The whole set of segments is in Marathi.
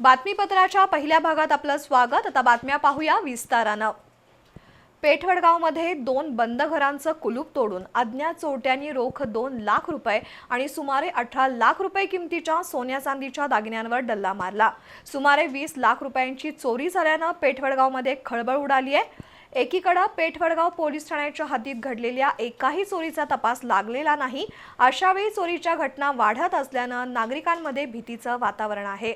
बातमीपत्राच्या पहिल्या भागात आपलं स्वागत. आता बातम्या पाहूया विस्तारानं. पेठवडगावमध्ये दोन बंद घरांचं कुलूप तोडून अज्ञात चोरट्यांनी रोख दोन लाख रुपये आणि सुमारे अठरा लाख रुपये किमतीच्या सोन्या चांदीच्या दागिन्यांवर डल्ला मारला. सुमारे वीस लाख रुपयांची चोरी झाल्यानं पेठवडगावमध्ये खळबळ उडाली आहे. एकीकडं पेठवडगाव पोलीस ठाण्याच्या हद्दीत घडलेल्या एकाही चोरीचा तपास लागलेला नाही. अशावेळी चोरीच्या घटना वाढत असल्यानं नागरिकांमध्ये भीतीचं वातावरण आहे.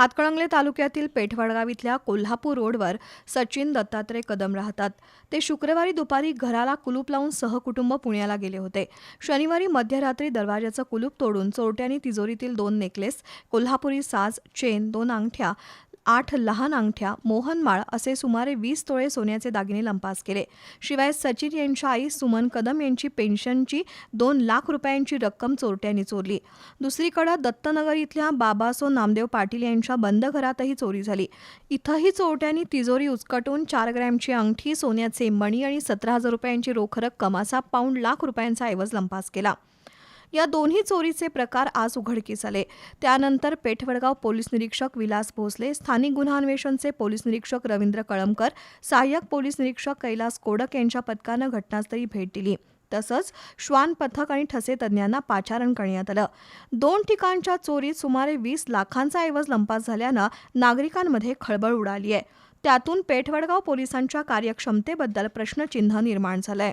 हातकणंगले तालुक्यातील पेठवडगाव इथल्या कोल्हापूर रोडवर सचिन दत्तात्रय कदम राहतात. ते शुक्रवारी दुपारी घराला कुलूप लावून सहकुटुंब पुण्याला गेले होते. शनिवारी मध्यरात्री दरवाजाचं कुलूप तोडून चोरट्यांनी तिजोरीतील दोन नेकलेस कोल्हापुरी साज चेन दोन अंगठ्या आठ लहान अंगठ्या मोहनमाळ असे सुमारे वीस तोळे सोन्याचे दागिने लंपास केले. शिवाय सचिन यांच्या आई सुमन कदम यांची पेन्शनची दोन लाख रुपयांची रक्कम चोरट्यांनी चोरली. दुसरीकडे दत्तनगर इथल्या बाबासो नामदेव पाटील यांच्या बंद घरातही चोरी झाली. इथंही चोरट्यांनी तिजोरी उचकटून चार ग्रॅमची अंगठी सोन्याचे मणी आणि सतरा हजार रुपयांची रोख रक्कम असा पाऊण लाख रुपयांचा ऐवज लंपास केला. या दोन्ही चोरीचे प्रकार आज उघडकीस आले. त्यानंतर पेठवडगाव पोलीस निरीक्षक विलास भोसले स्थानिक गुन्हा अन्वेषणचे पोलीस निरीक्षक रवींद्र कळमकर सहाय्यक पोलीस निरीक्षक कैलास कोडक यांच्या पथकानं घटनास्थळी भेट दिली. तसंच श्वान पथक आणि ठसे तज्ज्ञांना पाचारण करण्यात आलं. दोन ठिकाणच्या चोरीत सुमारे वीस लाखांचा ऐवज लंपास झाल्यानं नागरिकांमध्ये खळबळ उडाली आहे. त्यातून पेठवडगाव पोलिसांच्या कार्यक्षमतेबद्दल प्रश्नचिन्ह निर्माण झालंय.